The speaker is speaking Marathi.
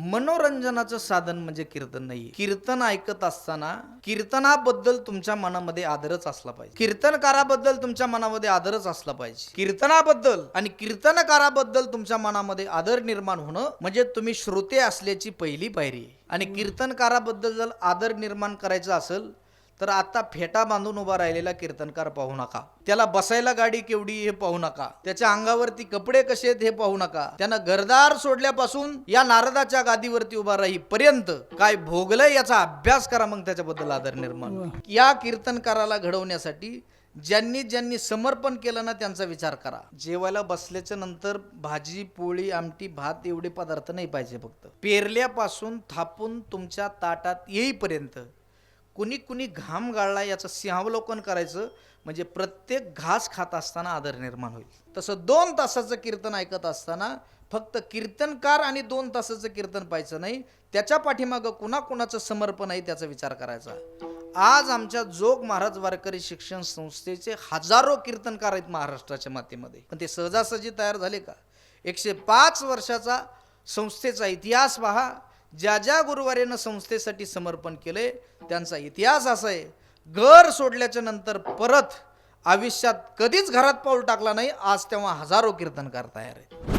मनोरंजनाचं साधन म्हणजे कीर्तन नाही कीर्तन ऐकत असताना कीर्तनाबद्दल तुमच्या मनामध्ये आदरच असला पाहिजे. कीर्तनकाराबद्दल तुमच्या मनामध्ये आदरच असला पाहिजे. कीर्तनाबद्दल आणि कीर्तनकाराबद्दल तुमच्या मनामध्ये आदर निर्माण होणं म्हणजे तुम्ही श्रोते असल्याची पहिली पायरी आणि कीर्तनकाराबद्दल जर आदर निर्माण करायचा असेल तर आता फेटा बांधून उभा राहिलेला कीर्तनकार पाहू नका. त्याला बसायला गाडी केवढी हे पाहू नका. त्याच्या अंगावरती कपडे कसे आहेत हे पाहू नका. त्यानं घरदार सोडल्यापासून या नारदाच्या गादीवरती उभा राही पर्यंत काय भोगलंय याचा अभ्यास करा मग त्याच्याबद्दल आदर निर्माण. या कीर्तनकाराला घडवण्यासाठी ज्यांनी ज्यांनी समर्पण केलं ना त्यांचा विचार करा. जेवायला बसल्याच्या नंतर भाजी पोळी आमटी भात एवढे पदार्थ नाही पाहिजे फक्त. पेरल्यापासून थापून तुमच्या ताटात येईपर्यंत कुणी कुणी घाम गाळला याचं सिंहावलोकन करायचं म्हणजे प्रत्येक घास खात असताना आदर निर्माण होईल. तसं दोन तासाचं कीर्तन ऐकत असताना फक्त कीर्तनकार आणि दोन तासाचं कीर्तन पाहायचं नाही त्याच्या पाठीमागं कुणाकुणाचं समर्पण आहे त्याचा विचार करायचा. आज आमच्या जोग महाराज वारकरी शिक्षण संस्थेचे हजारो कीर्तनकार आहेत महाराष्ट्राच्या मातीमध्ये. पण ते सहजासहजी तयार झाले का? एकशे पाच वर्षाचा संस्थेचा इतिहास पहा ज्या ज्या गुरुवारीनं संस्थेसाठी समर्पण केले त्यांचा इतिहास असा आहे घर सोडल्याच्या नंतर परत आयुष्यात कधीच घरात पाऊल टाकला नाही आज तेव्हा हजारो कीर्तनकार तयार आहेत.